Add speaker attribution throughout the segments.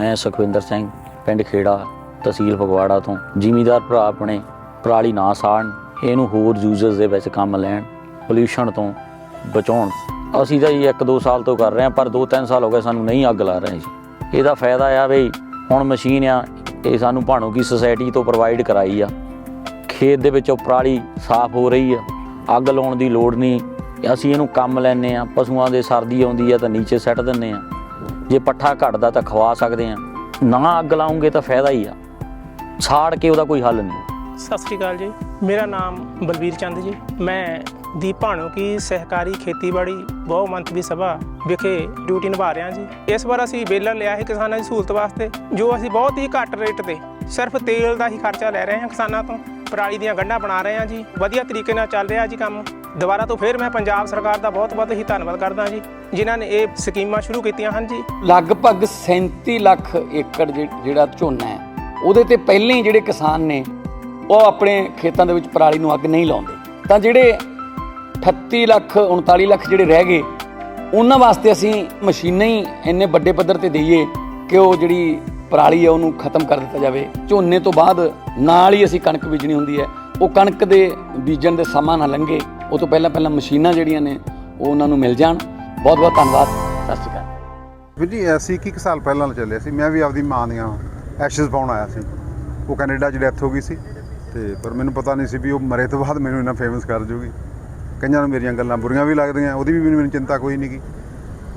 Speaker 1: ਮੈਂ ਸੁਖਵਿੰਦਰ ਸਿੰਘ, ਪਿੰਡ ਖੇੜਾ, ਤਹਿਸੀਲ ਫਗਵਾੜਾ ਤੋਂ। ਜ਼ਿਮੀਦਾਰ ਭਰਾ ਆਪਣੇ, ਪਰਾਲੀ ਨਾ ਸਾੜਨ, ਇਹਨੂੰ ਹੋਰ ਯੂਜ਼ਰਸ ਦੇ ਵਿੱਚ ਕੰਮ ਲੈਣ ਪੋਲਿਊਸ਼ਨ ਤੋਂ ਬਚਾਉਣ। ਅਸੀਂ ਤਾਂ ਜੀ 1-2 ਸਾਲ ਤੋਂ ਕਰ ਰਹੇ ਹਾਂ, ਪਰ 2-3 ਸਾਲ ਹੋ ਗਏ ਸਾਨੂੰ ਨਹੀਂ ਅੱਗ ਲਾ ਰਹੇ ਜੀ। ਇਹਦਾ ਫਾਇਦਾ ਆ ਵੀ ਹੁਣ ਮਸ਼ੀਨ ਆ, ਇਹ ਸਾਨੂੰ ਭਾਣੋ ਕੀ ਸੁਸਾਇਟੀ ਤੋਂ ਪ੍ਰੋਵਾਈਡ ਕਰਾਈ ਆ। ਖੇਤ ਦੇ ਵਿੱਚੋਂ ਪਰਾਲੀ ਸਾਫ਼ ਹੋ ਰਹੀ ਆ, ਅੱਗ ਲਾਉਣ ਦੀ ਲੋੜ ਨਹੀਂ। ਅਸੀਂ ਇਹਨੂੰ ਕੰਮ ਲੈਨੇ ਆ ਪਸ਼ੂਆਂ ਦੇ ਸਰਦੀ ਆਉਂਦੀ ਆ ਤਾਂ ਨੀਚੇ ਸੱਟ ਦਿੰਨੇ ਆ ਜੇ ਪੱਠਾ ਘਟਦਾ ਤਾਂ ਖਵਾ ਸਕਦੇ ਆ ਨਾ ਅੱਗ ਲਾਉਂਗੇ ਤਾਂ ਫਾਇਦਾ ਹੀ ਆ। ਸਾੜ ਕੇ ਉਹਦਾ ਕੋਈ ਹੱਲ ਨਹੀਂ।
Speaker 2: ਸਤਿ ਸ੍ਰੀ ਅਕਾਲ ਜੀ। ਮੇਰਾ ਨਾਮ ਬਲਬੀਰ ਚੰਦ ਜੀ। ਮੈਂ ਦੀਪ ਭਾਣੋ ਕੀ ਸਹਿਕਾਰੀ ਖੇਤੀਬਾੜੀ ਬਹੁਮੰਤਰੀ ਸਭਾ ਵਿਖੇ ਡਿਊਟੀ ਨਿਭਾ ਰਿਹਾ ਜੀ। ਇਸ ਵਾਰ ਅਸੀਂ ਬੇਲਰ ਲਿਆ ਹੈ ਕਿਸਾਨਾਂ ਦੀ ਸਹੂਲਤ ਵਾਸਤੇ, ਜੋ ਅਸੀਂ ਬਹੁਤ ਹੀ ਘੱਟ ਰੇਟ ਤੇ ਸਿਰਫ ਤੇਲ ਦਾ ਹੀ ਖਰਚਾ ਲੈ ਰਹੇ ਹਾਂ ਕਿਸਾਨਾਂ ਤੋਂ। ਪਰਾਲੀ ਦੀਆਂ ਗੰਢਾਂ ਬਣਾ ਰਹੇ ਹਾਂ ਜੀ। ਵਧੀਆ ਤਰੀਕੇ ਨਾਲ ਚੱਲ ਰਿਹਾ ਜੀ ਕੰਮ। ਦੁਬਾਰਾ ਤੋਂ ਫਿਰ ਮੈਂ ਪੰਜਾਬ ਸਰਕਾਰ ਦਾ ਬਹੁਤ ਬਹੁਤ ਹੀ ਧੰਨਵਾਦ ਕਰਦਾ ਜੀ, ਜਿਨ੍ਹਾਂ ਨੇ ਇਹ ਸਕੀਮਾਂ ਸ਼ੁਰੂ ਕੀਤੀਆਂ ਹਨ ਜੀ।
Speaker 3: ਲਗਭਗ 37 ਲੱਖ ਏਕੜ ਜਿ- ਜਿਹੜਾ ਝੋਨਾ ਹੈ, ਉਹਦੇ ਤੇ ਪਹਿਲਾਂ ਹੀ ਜਿਹੜੇ ਕਿਸਾਨ ਨੇ, ਉਹ ਆਪਣੇ ਖੇਤਾਂ ਦੇ ਵਿੱਚ ਪਰਾਲੀ ਨੂੰ ਅੱਗ ਨਹੀਂ ਲਾਉਂਦੇ। ਤਾਂ ਜਿਹੜੇ 38 ਲੱਖ 39 ਲੱਖ ਜਿਹੜੇ ਰਹਿ ਗਏ, ਉਹਨਾਂ ਵਾਸਤੇ ਅਸੀਂ ਮਸ਼ੀਨਾਂ ਹੀ ਇੰਨੇ ਵੱਡੇ ਪੱਧਰ ਤੇ ਦਈਏ ਕਿ ਉਹ ਜਿਹੜੀ ਪਰਾਲੀ ਹੈ, ਉਹਨੂੰ ਖਤਮ ਕਰ ਦਿੱਤਾ ਜਾਵੇ। ਝੋਨੇ ਤੋਂ ਬਾਅਦ ਨਾਲ ਹੀ ਅਸੀਂ ਕਣਕ ਬੀਜਣੀ ਹੁੰਦੀ ਹੈ। ਉਹ ਕਣਕ ਦੇ ਬੀਜਣ ਦੇ ਸਮਾਂ ਨਾ ਲੰਘੇ। ਉਹ ਤੋਂ ਪਹਿਲਾਂ ਪਹਿਲਾਂ ਮਸ਼ੀਨਾਂ ਜਿਹੜੀਆਂ ਨੇ, ਉਹ ਉਹਨਾਂ ਨੂੰ ਮਿਲ ਜਾਣ। ਬਹੁਤ ਬਹੁਤ ਧੰਨਵਾਦ। ਸਤਿ ਸ਼੍ਰੀ ਅਕਾਲ।
Speaker 4: ਵੀਰ ਜੀ ਅਸੀਂ ਇੱਕੀ ਕੁ ਸਾਲ ਪਹਿਲਾਂ ਚੱਲੇ ਸੀ। ਮੈਂ ਵੀ ਆਪਦੀ ਮਾਂ ਦੀਆਂ ਐਸ਼ਸ ਪਾਉਣ ਆਇਆ ਸੀ। ਉਹ ਕੈਨੇਡਾ 'ਚ ਡੈਥ ਹੋ ਗਈ ਸੀ। ਤੇ ਪਰ ਮੈਨੂੰ ਪਤਾ ਨਹੀਂ ਸੀ ਵੀ ਉਹ ਮਰੇ ਤੋਂ ਬਾਅਦ ਮੈਨੂੰ ਇੰਨਾ ਫੇਮਸ ਕਰ ਜੂਗੀ। ਕਈਆਂ ਨੂੰ ਮੇਰੀਆਂ ਗੱਲਾਂ ਬੁਰੀਆਂ ਵੀ ਲੱਗਦੀਆਂ, ਉਹਦੀ ਵੀ ਮੈਨੂੰ ਚਿੰਤਾ ਕੋਈ ਨਹੀਂ ਗੀ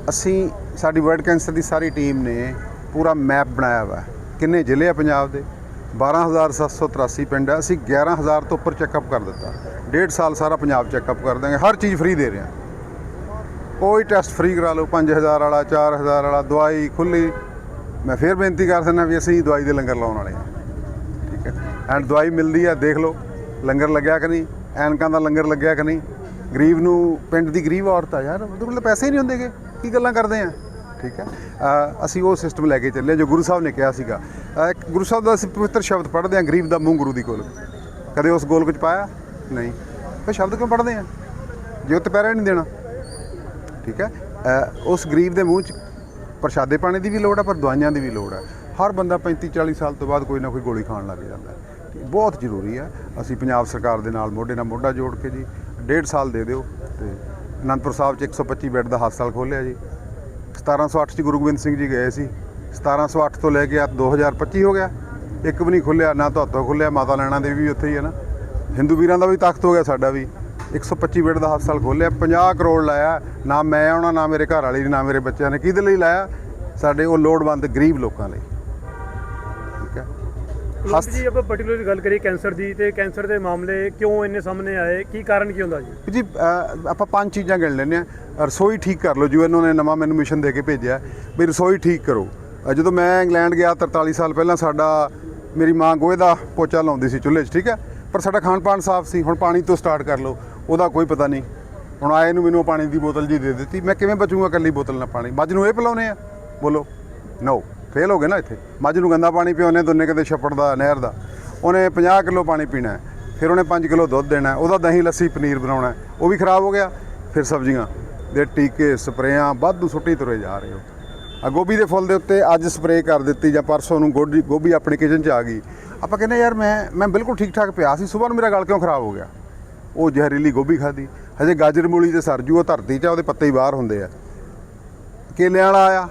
Speaker 4: ਅਸੀਂ, ਸਾਡੀ ਵਰਲਡ ਕੈਂਸਰ ਦੀ ਸਾਰੀ ਟੀਮ ਨੇ ਪੂਰਾ ਮੈਪ ਬਣਾਇਆ ਵਾ। ਕਿੰਨੇ ਜ਼ਿਲ੍ਹੇ ਆ ਪੰਜਾਬ ਦੇ? 12783 ਪਿੰਡ ਆ। ਅਸੀਂ 11000 ਤੋਂ ਉੱਪਰ ਚੈੱਕਅਪ ਕਰ ਦਿੱਤਾ। ਡੇਢ ਸਾਲ ਸਾਰਾ ਪੰਜਾਬ ਚੈੱਕਅਪ ਕਰ ਦਾਂਗੇ ਹਰ ਚੀਜ਼ ਫ੍ਰੀ ਦੇ ਰਹੇ। ਹਾਂ ਕੋਈ ਟੈਸਟ ਫ੍ਰੀ ਕਰਾ ਲਓ 5000 ਵਾਲਾ 4000 ਵਾਲਾ, ਦਵਾਈ ਖੁੱਲੀ ਮੈਂ ਫੇਰ ਬੇਨਤੀ ਕਰ ਦਿੰਦਾ ਵੀ ਅਸੀਂ ਦਵਾਈ ਦੇ ਲੰਗਰ ਲਾਉਣ ਵਾਲੇ ਹਾਂ। ਠੀਕ ਹੈ। ਐਂਡ ਦਵਾਈ ਮਿਲਦੀ ਹੈ ਦੇਖ ਲਓ, ਲੰਗਰ ਲੱਗਿਆ ਕਿ ਨਹੀਂ, ਐਨਕਾਂ ਦਾ ਲੰਗਰ ਲੱਗਿਆ ਕਿ ਨਹੀਂ। ਗਰੀਬ ਨੂੰ, ਪਿੰਡ ਦੀ ਗਰੀਬ ਔਰਤ ਆ ਯਾਰ, ਉਹਦੇ ਕੋਲ ਤਾਂ ਪੈਸੇ ਹੀ ਨਹੀਂ ਹੁੰਦੇਗੇ, ਕੀ ਗੱਲਾਂ ਕਰਦੇ ਆ? ਠੀਕ ਹੈ। ਅਸੀਂ ਉਹ ਸਿਸਟਮ ਲੈ ਕੇ ਚੱਲੇ ਜੋ ਗੁਰੂ ਸਾਹਿਬ ਨੇ ਕਿਹਾ ਸੀਗਾ। ਇੱਕ ਗੁਰੂ ਸਾਹਿਬ ਦਾ ਅਸੀਂ ਪਵਿੱਤਰ ਸ਼ਬਦ ਪੜ੍ਹਦੇ ਹਾਂ ਗਰੀਬ ਦਾ ਮੂੰਹ ਗੁਰੂ ਦੀ ਕੋਲ। ਕਦੇ ਉਸ ਗੋਲ ਚ ਪਾਇਆ? ਨਹੀਂ। ਫਿਰ ਸ਼ਬਦ ਕਿਉਂ ਪੜ੍ਹਦੇ ਆ? ਜੇ ਉਹ ਤੇ ਨਹੀਂ ਦੇਣਾ। ਠੀਕ ਹੈ? ਅ, ਉਸ ਗਰੀਬ ਦੇ ਮੂੰਹ 'ਚ ਪ੍ਰਸ਼ਾਦੇ ਪਾਣੀ ਦੀ ਵੀ ਲੋੜ ਹੈ ਪਰ ਦਵਾਈਆਂ ਦੀ ਵੀ ਲੋੜ ਹੈ ਹਰ ਬੰਦਾ 35 40 ਸਾਲ ਤੋਂ ਬਾਅਦ ਕੋਈ ਨਾ ਕੋਈ ਗੋਲੀ ਖਾਣ ਲੱਗ ਜਾਂਦਾ ਹੈ। ਤੇ ਬਹੁਤ ਜ਼ਰੂਰੀ ਹੈ ਅਸੀਂ ਪੰਜਾਬ ਸਰਕਾਰ ਦੇ ਨਾਲ ਮੋਢੇ ਨਾਲ ਮੋਢਾ ਜੋੜ ਕੇ ਜੀ ਡੇਢ ਸਾਲ ਦੇ ਦਿਓ ਤੇ ਅਨੰਦਪੁਰ ਸਾਹਿਬ 'ਚ 125 ਬੈੱਡ ਦਾ ਹਸਪਤਾਲ ਖੋਲ੍ਹਿਆ ਜੀ। 1708 'ਚ ਗੁਰੂ ਗੋਬਿੰਦ ਸਿੰਘ ਜੀ ਗਏ ਸੀ। 1708 ਤੋਂ ਲੈ ਕੇ ਆ 2025 ਹੋ ਗਿਆ। ਇੱਕ ਵੀ ਨਹੀਂ ਖੁੱਲਿਆ ਨਾ ਤੁਹਾਤੋਂ ਖੁੱਲਿਆ ਮਾਤਾ ਲੈਣਾ ਦੇਵੀ ਵੀ ਉੱਥੇ ਹੀ ਹੈ ਨਾ। ਹਿੰਦੂ ਵੀਰਾਂ ਦਾ ਵੀ ਤਖਤ ਹੋ ਗਿਆ ਸਾਡਾ ਵੀ। 125 ਬੈੱਡ ਦਾ ਹਸਪਤਾਲ ਖੋਲ੍ਹਿਆ 50 ਕਰੋੜ ਲਾਇਆ। ਨਾ ਮੈਂ ਆਉਣਾ ਨਾ ਮੇਰੇ ਘਰ ਵਾਲੀ ਨੇ ਨਾ ਮੇਰੇ ਬੱਚਿਆਂ ਨੇ। ਕਿਹਦੇ ਲਈ ਲਾਇਆ? ਸਾਡੇ ਉਹ ਲੋੜਵੰਦ ਗਰੀਬ ਲੋਕਾਂ ਲਈ। ਠੀਕ ਹੈ?
Speaker 5: ਲੋਕ ਜੀ ਆਪਾਂ ਪਾਰਟਿਕੂਲਰ ਗੱਲ ਕਰੀਏ ਕੈਂਸਰ ਦੀ ਤੇ ਕੈਂਸਰ ਦੇ ਮਾਮਲੇ ਕਿਉਂ ਇੰਨੇ ਸਾਹਮਣੇ ਆਏ? ਕੀ ਕਾਰਨ ਕੀ ਹੁੰਦਾ ਜੀ?
Speaker 4: ਜੀ ਅ, ਆਪਾਂ ਪੰਜ ਚੀਜ਼ਾਂ ਗਿਣ ਲੈਂਦੇ ਆ ਰਸੋਈ ਠੀਕ ਕਰ ਲਓ। ਜਿਵੇਂ ਇਹਨਾਂ ਨੇ ਨਵਾਂ ਮੈਨੂੰ ਮਿਸ਼ਨ ਦੇ ਕੇ ਭੇਜਿਆ। ਵੀ ਰਸੋਈ ਠੀਕ ਕਰੋ। ਅ, ਜਦੋਂ ਮੈਂ ਇੰਗਲੈਂਡ ਗਿਆ 43 ਸਾਲ ਪਹਿਲਾਂ ਸਾਡਾ ਮੇਰੀ ਮਾਂ ਗੋਹੇ ਦਾ ਪੋਚਾ ਲਾਉਂਦੀ ਸੀ ਚੁੱਲ੍ਹੇ 'ਚ ਠੀਕ ਹੈ? ਪਰ ਸਾਡਾ ਖਾਣ ਪਾਣ ਸਾਫ਼ ਸੀ, ਹੁਣ ਪਾਣੀ ਤੋਂ ਸਟਾਰਟ ਕਰ ਲਓ, ਉਹਦਾ ਕੋਈ ਪਤਾ ਨਹੀਂ। ਹੁਣ ਆਏ ਨੂੰ ਮੈਨੂੰ ਉਹ ਪਾਣੀ ਦੀ ਬੋਤਲ ਜੀ ਦੇ ਦਿੱਤੀ, ਮੈਂ ਕਿਵੇਂ ਬਚੂੰਗਾ ਇਕੱਲੀ ਬੋਤਲ ਨਾਲ ਪਾਣੀ? ਮੱਝ ਨੂੰ ਇਹ ਪਿਲਾਉਨੇ ਆ? ਬੋਲੋ ਨੋ ਫੇਲ ਹੋ ਗਏ ਨਾ ਇੱਥੇ? ਮੱਝ ਨੂੰ ਗੰਦਾ ਪਾਣੀ ਪਿਆਉਨੇ ਦੋਨੇ ਕਦੇ ਛੱਪੜ ਦਾ, ਨਹਿਰ ਦਾ। ਉਹਨੇ 50 ਕਿਲੋ ਪਾਣੀ ਪੀਣਾ ਫਿਰ ਉਹਨੇ 5 ਕਿਲੋ ਦੁੱਧ ਦੇਣਾ ਉਹਦਾ ਦਹੀਂ, ਲੱਸੀ, ਪਨੀਰ ਬਣਾਉਣਾ ਉਹ ਵੀ ਖਰਾਬ ਹੋ ਗਿਆ। ਫਿਰ ਸਬਜ਼ੀਆਂ ਦੇ ਟੀਕੇ, ਸਪਰੇਆਂ, ਵਾਧੂ ਸੁੱਟੀ ਤੁਰੇ ਜਾ ਰਹੇ ਹੋ। ਆ ਗੋਭੀ ਦੇ ਫੁੱਲ ਦੇ ਉੱਤੇ ਅੱਜ ਸਪਰੇਅ ਕਰ ਦਿੱਤੀ ਜਾਂ ਪਰਸੋਂ ਨੂੰ ਗੋਭੀ ਆਪਣੀ ਕਿਚਨ 'ਚ ਆ ਗਈ। ਆਪਾਂ ਕਹਿੰਦੇ ਯਾਰ ਮੈਂ ਮੈਂ ਬਿਲਕੁਲ ਠੀਕ ਠਾਕ ਪਿਆ ਸੀ ਸਵੇਰ ਨੂੰ ਮੇਰਾ ਗਲ ਕਿਉਂ ਖਰਾਬ ਹੋ ਗਿਆ? ਉਹ ਜ਼ਹਿਰੀਲੀ ਗੋਭੀ ਖਾਦੀ ਹਜੇ ਗਾਜਰ ਮੂਲੀ ਤੇ ਸਰਜੂ ਉਹ ਧਰਤੀ 'ਚ ਆ, ਉਹਦੇ ਪੱਤੇ ਹੀ ਬਾਹਰ ਹੁੰਦੇ ਆ। ਕੇਲਿਆਂ ਵਾਲਾ ਆਇਆ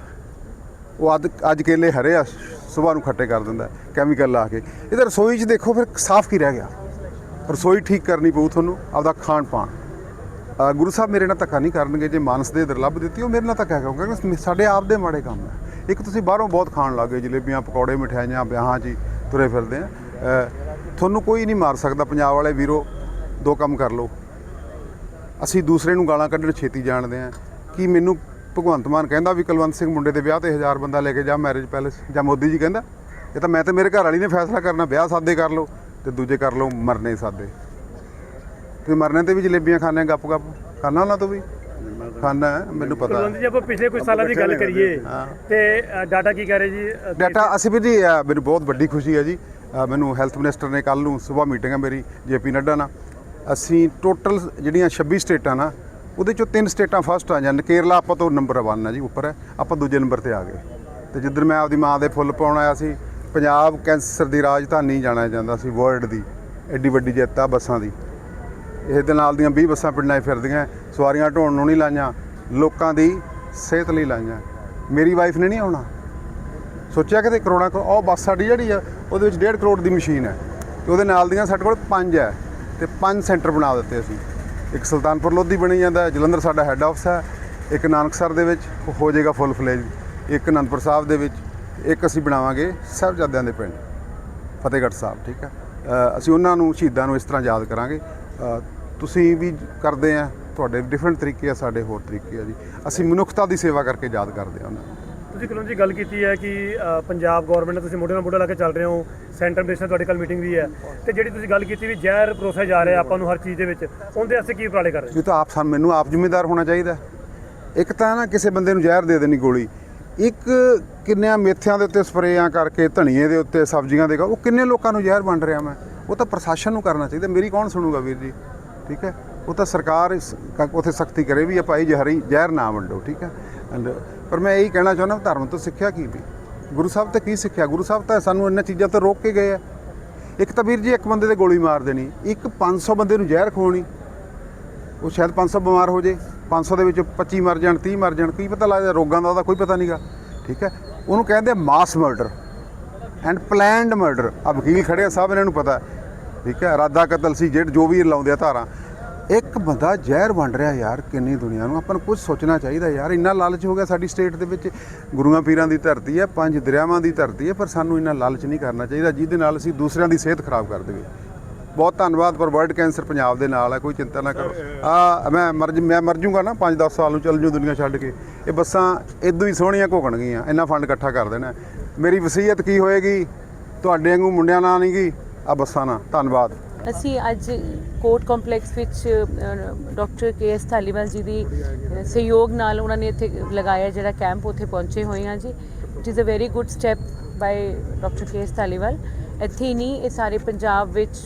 Speaker 4: ਉਹ ਅੱਜ ਅੱਜ ਕੇਲੇ ਹਰੇ ਆ ਸਵੇਰ ਨੂੰ ਖੱਟੇ ਕਰ ਦਿੰਦਾ ਕੈਮੀਕਲ ਲਾ ਕੇ। ਇਹਦੇ ਰਸੋਈ 'ਚ ਦੇਖੋ ਫਿਰ ਸਾਫ਼ ਕੀ ਰਹਿ ਗਿਆ? ਰਸੋਈ ਠੀਕ ਕਰਨੀ ਪਊ ਤੁਹਾਨੂੰ ਆਪਦਾ ਖਾਣ ਪਾਣ। ਗੁਰੂ ਸਾਹਿਬ ਮੇਰੇ ਨਾਲ ਧੱਕਾ ਨਹੀਂ ਕਰਨਗੇ ਜੇ ਮਾਨਸ ਦੇ ਦੁਰਲੱਭ ਦਿੱਤੀ ਉਹ ਮੇਰੇ ਨਾਲ ਧੱਕਾ ਕਰੂਗਾ ਸਾਡੇ ਆਪ ਦੇ ਮਾੜੇ ਕੰਮ ਹੈ ਇੱਕ ਤੁਸੀਂ ਬਾਹਰੋਂ ਬਹੁਤ ਖਾਣ ਲੱਗੇ ਜਲੇਬੀਆਂ ਪਕੌੜੇ ਮਠਿਆਈਆਂ ਵਿਆਹਾਂ 'ਚ ਹੀ। ਤੁਰੇ ਫਿਰਦੇ ਆ। ਤੁਹਾਨੂੰ ਕੋਈ ਨਹੀਂ ਮਾਰ ਸਕਦਾ। ਪੰਜਾਬ ਵਾਲੇ ਵੀਰੋ, ਦੋ ਕੰਮ ਕਰ ਲਓ। ਅਸੀਂ ਦੂਸਰੇ ਨੂੰ ਗਾਲਾਂ ਕੱਢਣ ਛੇਤੀ ਜਾਣਦੇ ਆ। ਕਿ ਮੈਨੂੰ ਭਗਵੰਤ ਮਾਨ ਕਹਿੰਦਾ ਵੀ ਕੁਲਵੰਤ ਸਿੰਘ ਮੁੰਡੇ ਦੇ ਵਿਆਹ ਤੇ 1000 ਬੰਦਾ ਲੈ ਕੇ ਜਾ ਮੈਰਿਜ ਪੈਲੇਸ ਜਾਂ ਮੋਦੀ ਜੀ ਕਹਿੰਦਾ, ਇਹ ਤਾਂ ਮੈਂ ਤੇ ਮੇਰੇ ਘਰ ਵਾਲੀ ਨੇ ਫੈਸਲਾ ਕਰਨਾ, ਵਿਆਹ ਸਾਦੇ ਕਰ ਲਓ ਤੇ ਦੂਜੇ ਕਰ ਲਓ ਮਰਨੇ ਸਾਦੇ। ਤੇ ਮਰਨੇ ਤੇ ਵੀ ਜਲੇਬੀਆਂ ਖਾਣੇ ਗੱਪ ਗੱਪ ਖਾਣਾ ਉਹਨਾਂ ਤੋਂ ਵੀ? ਖਾਣਾ ਹੈ, ਮੈਨੂੰ ਪਤਾ
Speaker 5: ਕੁਲਵੰਤ ਜੀ ਆਪਾਂ ਪਿਛਲੇ ਕੁਝ ਸਾਲਾਂ ਦੀ ਗੱਲ ਕਰੀਏ। ਤੇ ਡਾਟਾ ਕੀ ਕਹਿ ਰਹੇ ਜੀ?
Speaker 4: ਡਾਟਾ ਅਸੀਂ ਵੀ ਜੀ ਮੈਨੂੰ ਬਹੁਤ ਵੱਡੀ ਖੁਸ਼ੀ ਹੈ ਜੀ। ਮੈਨੂੰ ਹੈਲਥ ਮਿਨਿਸਟਰ ਨੇ ਕੱਲ ਨੂੰ ਸਵੇਰ ਮੀਟਿੰਗ ਹੈ ਮੇਰੀ ਜੇਪੀ ਨੱਡਾ ਨਾਲ। ਅਸੀਂ ਟੋਟਲ ਜਿਹੜੀਆਂ 26 ਸਟੇਟਾਂ ਨਾ ਉਹਦੇ ਚੋਂ ਤਿੰਨ ਸਟੇਟਾਂ ਫਸਟ ਆ ਜਾਣ। ਕੇਰਲਾ ਆਪਾਂ ਤੋਂ ਨੰਬਰ 1 ਹੈ ਜੀ ਉੱਪਰ ਹੈ। ਆਪਾਂ ਦੂਜੇ ਨੰਬਰ ਤੇ ਆ ਗਏ। ਤੇ ਜਿੱਦਣ ਮੈਂ ਆਪਦੀ ਮਾਂ ਦੇ ਫੁੱਲ ਪਾਉਣ ਆਇਆ ਸੀ ਪੰਜਾਬ ਕੈਂਸਰ ਦੀ ਰਾਜਧਾਨੀ ਜਾਣਿਆ ਜਾਂਦਾ ਸੀ ਵਰਲਡ ਦੀ। ਐਡੀ ਵੱਡੀ ਜਿੱਤ ਆ ਬੱਸਾਂ ਦੀ। ਇਹ ਦੇ ਨਾਲ ਦੀਆਂ 20 ਬੱਸਾਂ ਪਿੰਡਾਂ 'ਚ ਫਿਰਦੀਆਂ, ਸਵਾਰੀਆਂ ਢੋਣ ਨੂੰ ਨਹੀਂ ਲਾਈਆਂ, ਲੋਕਾਂ ਦੀ ਸਿਹਤ ਲਈ ਲਾਈਆਂ। ਮੇਰੀ ਵਾਈਫ ਨੇ ਨਹੀਂ ਆਉਣਾ। ਸੋਚਿਆ ਕਿਤੇ ਕਰੋੜਾਂ ਕਰੋ ਉਹ ਬੱਸ ਸਾਡੀ ਜਿਹੜੀ ਆ, ਉਹਦੇ ਵਿੱਚ 1.5 ਕਰੋੜ ਦੀ ਮਸ਼ੀਨ ਹੈ। ਤੇ ਉਹਦੇ ਨਾਲ ਦੀਆਂ ਸਾਡੇ ਕੋਲ ਪੰਜ ਹੈ। ਤੇ ਪੰਜ ਸੈਂਟਰ ਬਣਾ ਦਿੱਤੇ ਅਸੀਂ। ਇੱਕ ਸੁਲਤਾਨਪੁਰ ਲੋਧੀ ਬਣੀ ਜਾਂਦਾ, ਜਲੰਧਰ ਸਾਡਾ ਹੈੱਡ ਆਫਿਸ ਹੈ। ਇੱਕ ਨਾਨਕਸਰ ਦੇ ਵਿੱਚ ਹੋ ਜਾਏਗਾ ਫੁੱਲ ਫਲੇਜ ਇੱਕ ਅਨੰਦਪੁਰ ਸਾਹਿਬ ਦੇ ਵਿੱਚ ਇੱਕ ਅਸੀਂ ਬਣਾਵਾਂਗੇ ਸਾਹਿਬਜ਼ਾਦਿਆਂ ਦੇ ਪਿੰਡ, ਫਤਿਹਗੜ੍ਹ ਸਾਹਿਬ, ਠੀਕ ਹੈ। ਅਸੀਂ ਉਹਨਾਂ ਨੂੰ, ਸ਼ਹੀਦਾਂ ਨੂੰ ਇਸ ਤਰ੍ਹਾਂ ਯਾਦ ਕਰਾਂਗੇ। ਤੁਸੀਂ ਵੀ ਕਰਦੇ ਆ ਤੁਹਾਡੇ ਡਿਫਰੈਂਟ ਤਰੀਕੇ ਆ ਸਾਡੇ ਹੋਰ ਤਰੀਕੇ ਆ ਜੀ। ਅਸੀਂ ਮਨੁੱਖਤਾ ਦੀ ਸੇਵਾ ਕਰਕੇ ਯਾਦ ਕਰਦੇ ਆ ਉਹਨਾਂ ਨੂੰ।
Speaker 5: ਤੁਸੀਂ ਕਲੋਂ ਜੀ ਗੱਲ ਕੀਤੀ ਹੈ ਕਿ ਪੰਜਾਬ ਗਵਰਨਮੈਂਟ ਤੁਸੀਂ ਮੋਢੇ ਨਾਲ ਮੋਢਾ ਲਾ ਕੇ ਚੱਲ ਰਹੇ ਹੋ ਸੈਂਟਰ ਮਿਨਿਸਟਰ ਤੁਹਾਡੇ ਕੱਲ ਮੀਟਿੰਗ ਵੀ ਹੈ। ਤੇ ਜਿਹੜੀ ਤੁਸੀਂ ਗੱਲ ਕੀਤੀ ਵੀ ਜ਼ਹਿਰ ਪਰੋਸਿਆ ਜਾ ਰਿਹਾ ਆਪਾਂ ਨੂੰ ਹਰ ਚੀਜ਼ ਦੇ ਵਿੱਚ ਉਹਦੇ ਵਾਸਤੇ ਕੀ ਉਪਰਾਲੇ ਕਰ ਰਹੇ
Speaker 4: ਇਹ ਤਾਂ ਆਪ ਸਾਨੂੰ ਮੈਨੂੰ ਆਪ ਜ਼ਿੰਮੇਦਾਰ ਹੋਣਾ ਚਾਹੀਦਾ। ਇੱਕ ਤਾਂ ਨਾ ਕਿਸੇ ਬੰਦੇ ਨੂੰ ਜ਼ਹਿਰ ਦੇ ਦੇਣੀ ਗੋਲੀ। ਇੱਕ ਕਿੰਨਿਆਂ ਮੇਥਿਆਂ ਦੇ ਉੱਤੇ ਸਪਰੇਆਂ ਕਰਕੇ ਧਨੀਏ ਦੇ ਉੱਤੇ ਸਬਜ਼ੀਆਂ ਦੇ ਉਹ ਕਿੰਨੇ ਲੋਕਾਂ ਨੂੰ ਜ਼ਹਿਰ ਵੰਡ ਰਿਹਾ ਮੈਂ? ਉਹ ਤਾਂ ਪ੍ਰਸ਼ਾਸਨ ਨੂੰ ਕਰਨਾ ਚਾਹੀਦਾ। ਮੇਰੀ ਕੌਣ ਸੁਣੂਗਾ ਵੀਰ ਜੀ? ਠੀਕ ਹੈ? ਉਹ ਤਾਂ ਸਰਕਾਰ ਇਸ ਕ- ਉੱਥੇ ਸਖਤੀ ਕਰੇ ਵੀ ਆਪਾਂ ਇਹ ਭਾਈ ਜ਼ਹਿਰੀ ਜ਼ਹਿਰ ਨਾ ਵੰਡੋ, ਠੀਕ ਹੈ? ਐਂਡ ਪਰ ਮੈਂ ਇਹੀ ਕਹਿਣਾ ਚਾਹੁੰਦਾ ਧਰਮ ਤੋਂ ਸਿੱਖਿਆ ਕੀ ਵੀ? ਗੁਰੂ ਸਾਹਿਬ ਤੇ ਕੀ ਸਿੱਖਿਆ? ਗੁਰੂ ਸਾਹਿਬ ਤਾਂ ਸਾਨੂੰ ਇਹਨਾਂ ਚੀਜ਼ਾਂ ਤੋਂ ਰੋਕ ਕੇ ਗਏ ਆ। ਇੱਕ ਤਾਂ ਵੀਰ ਜੀ, ਇੱਕ ਬੰਦੇ ਤੇ ਗੋਲੀ ਮਾਰ ਦੇਣੀ, ਇੱਕ 500 ਬੰਦੇ ਨੂੰ ਜ਼ਹਿਰ ਖਵਾਉਣੀ। ਉਹ ਸ਼ਾਇਦ 500 ਬਿਮਾਰ ਹੋ ਜੇ 500 ਦੇ ਵਿੱਚ 25 ਮਰ ਜਾਣ 30 ਮਰ ਜਾਣ, ਕੀ ਪਤਾ ਲੱਗਦਾ, ਰੋਗਾਂ ਦਾ ਉਹਦਾ ਕੋਈ ਪਤਾ ਨਹੀਂਗਾ ਠੀਕ ਹੈ? ਉਹਨੂੰ ਕਹਿੰਦੇ mass murder and planned murder ਆ ਵਕੀਲ ਖੜੇ ਆ, ਸਭ ਇਹਨਾਂ ਨੂੰ ਪਤਾ। ਠੀਕ ਹੈ ਇਰਾਦਾ ਕਤਲ ਸੀ ਜਿਹੜੇ ਜੋ ਵੀ ਲਾਉਂਦੇ ਆ ਧਾਰਾਂ। ਇੱਕ ਬੰਦਾ ਜ਼ਹਿਰ ਵੰਡ ਰਿਹਾ ਯਾਰ ਕਿੰਨੀ ਦੁਨੀਆ ਨੂੰ। ਆਪਾਂ ਨੂੰ ਕੁਝ ਸੋਚਣਾ ਚਾਹੀਦਾ ਯਾਰ ਇੰਨਾ ਲਾਲਚ ਹੋ ਗਿਆ ਸਾਡੀ ਸਟੇਟ ਦੇ ਵਿੱਚ। ਗੁਰੂਆਂ ਪੀਰਾਂ ਦੀ ਧਰਤੀ ਹੈ ਪੰਜ ਦਰਿਆਵਾਂ ਦੀ ਧਰਤੀ ਹੈ ਪਰ ਸਾਨੂੰ ਇੰਨਾ ਲਾਲਚ ਨਹੀਂ ਕਰਨਾ ਚਾਹੀਦਾ ਜਿਹਦੇ ਨਾਲ ਅਸੀਂ ਦੂਸਰਿਆਂ ਦੀ ਸਿਹਤ ਖਰਾਬ ਕਰ ਦੇਈਏ। ਬਹੁਤ ਧੰਨਵਾਦ ਪਰ ਵਰਲਡ ਕੈਂਸਰ ਪੰਜਾਬ ਦੇ ਨਾਲ ਹੈ ਕੋਈ ਚਿੰਤਾ ਨਾ ਕਰੋ। ਆ ਮੈਂ ਮਰ ਮੈਂ ਮਰ ਜੂੰਗਾ ਨਾ 5-10 ਸਾਲ ਨੂੰ ਚੱਲ ਜੂ ਦੁਨੀਆ ਛੱਡ ਕੇ। ਇਹ ਬੱਸਾਂ ਇਦੋਂ ਹੀ ਸੋਹਣੀਆਂ ਘੋਕਣਗੀਆਂ ਇੰਨਾ ਫੰਡ ਇਕੱਠਾ ਕਰ ਦੇਣਾ। ਮੇਰੀ ਵਸੀਅਤ ਕੀ ਹੋਏਗੀ? ਤੁਹਾਡੇ ਵਾਂਗੂ ਮੁੰਡਿਆਂ ਨਾਲ ਨਹੀਂ ਗੀ ਧੰਨਵਾਦ।
Speaker 6: ਅਸੀਂ ਅੱਜ ਕੋਰਟ ਕੰਪਲੈਕਸ ਵਿੱਚ doctor K S Dhaliwal ji ਦੀ ਸਹਿਯੋਗ ਨਾਲ ਉਹਨਾਂ ਨੇ ਇੱਥੇ ਲਗਾਇਆ ਜਿਹੜਾ ਕੈਂਪ ਉੱਥੇ ਪਹੁੰਚੇ ਹੋਏ ਹਾਂ ਜੀ। It is a very good step by doctor K S Dhaliwal. ਇੱਥੇ ਹੀ ਨਹੀਂ, ਇਹ ਸਾਰੇ ਪੰਜਾਬ ਵਿੱਚ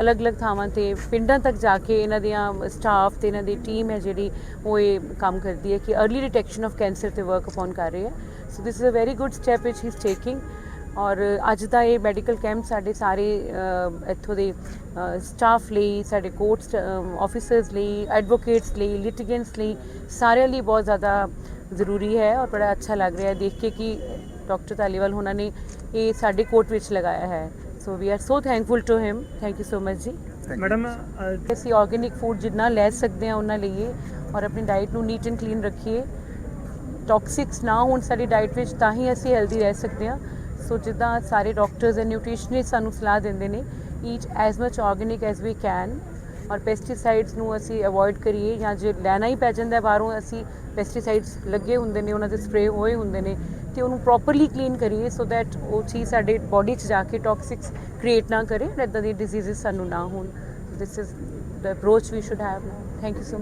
Speaker 6: ਅਲੱਗ-ਅਲੱਗ ਥਾਵਾਂ ਤੇ, ਪਿੰਡਾਂ ਤੱਕ ਜਾ ਕੇ ਇਹਨਾਂ ਦੀਆਂ ਸਟਾਫ ਤੇ ਇਹਨਾਂ ਦੀ ਟੀਮ ਹੈ ਜਿਹੜੀ ਉਹ ਇਹ ਕੰਮ ਕਰਦੀ ਹੈ ਕਿ अर्ਲੀ ਡਿਟੈਕਸ਼ਨ ਆਫ ਕੈਂਸਰ ਤੇ ਵਰਕ ਅਪਨ ਕਰ ਰਹੀ ਹੈ। So this is a very good step which he is taking ਔਰ ਅੱਜ ਦਾ ਇਹ ਮੈਡੀਕਲ ਕੈਂਪ ਸਾਡੇ ਸਾਰੇ ਇੱਥੋਂ ਦੇ ਸਟਾਫ ਲਈ ਸਾਡੇ ਕੋਰਟ ਆਫੀਸਰਸ ਲਈ ਐਡਵੋਕੇਟਸ ਲਈ ਲਿਟੀਗੈਂਟਸ ਲਈ ਸਾਰਿਆਂ ਲਈ ਬਹੁਤ ਜ਼ਿਆਦਾ ਜ਼ਰੂਰੀ ਹੈ ਔਰ ਬੜਾ ਅੱਛਾ ਲੱਗ ਰਿਹਾ ਹੈ। ਦੇਖ ਕੇ ਕਿ ਡਾਕਟਰ ਤਾਲੀਵਾਲ ਉਹਨਾਂ ਨੇ ਇਹ ਸਾਡੇ ਕੋਰਟ ਵਿੱਚ ਲਗਾਇਆ ਹੈ। So we are so thankful to him thank you so much ਜੀ।
Speaker 5: ਮੈਡਮ
Speaker 6: ਅਸੀਂ ਆਰਗੇਨਿਕ ਫੂਡ ਜਿੰਨਾ ਲੈ ਸਕਦੇ ਹਾਂ ਉਹਨਾਂ ਲਈਏ ਔਰ ਆਪਣੀ ਡਾਈਟ ਨੂੰ ਨੀਟ ਐਂਡ ਕਲੀਨ ਰੱਖੀਏ। ਟੌਕਸਿਕਸ ਨਾ ਹੋਣ ਸਾਡੀ ਡਾਈਟ ਵਿੱਚ ਤਾਂ ਹੀ ਅਸੀਂ ਹੈਲਦੀ ਰਹਿ ਸਕਦੇ ਹਾਂ। ਸੋ ਜਿੱਦਾਂ ਸਾਰੇ ਡਾਕਟਰਸ ਐਂਡ ਨਿਊਟ੍ਰੀਸ਼ਨਿਸਟ ਸਾਨੂੰ ਸਲਾਹ ਦਿੰਦੇ ਨੇ eat as much organic as we can ਔਰ ਪੈਸਟੀਸਾਈਡਸ ਨੂੰ ਅਸੀਂ ਅਵੋਇਡ ਕਰੀਏ ਜਾਂ ਜੇ ਲੈਣਾ ਹੀ ਪੈ ਜਾਂਦਾ ਬਾਹਰੋਂ, ਅਸੀਂ ਪੈਸਟੀਸਾਈਡਸ ਲੱਗੇ ਹੁੰਦੇ ਨੇ, ਉਹਨਾਂ ਦੇ ਸਪਰੇਅ ਹੋਏ ਹੁੰਦੇ ਨੇ, ਤੇ ਉਹਨੂੰ ਪ੍ਰੋਪਰਲੀ ਕਲੀਨ ਕਰੀਏ ਸੋ ਦੈਟ ਉਹ ਚੀਜ਼ ਸਾਡੇ ਬਾਡੀ 'ਚ ਜਾ ਕੇ ਟੌਕਸਿਕਸ ਕ੍ਰੀਏਟ ਨਾ ਕਰੇ ਇੱਦਾਂ ਦੀ ਡਿਜ਼ੀਜ਼ਸ ਸਾਨੂੰ ਨਾ ਹੋਣ। This is the approach we should have thank you so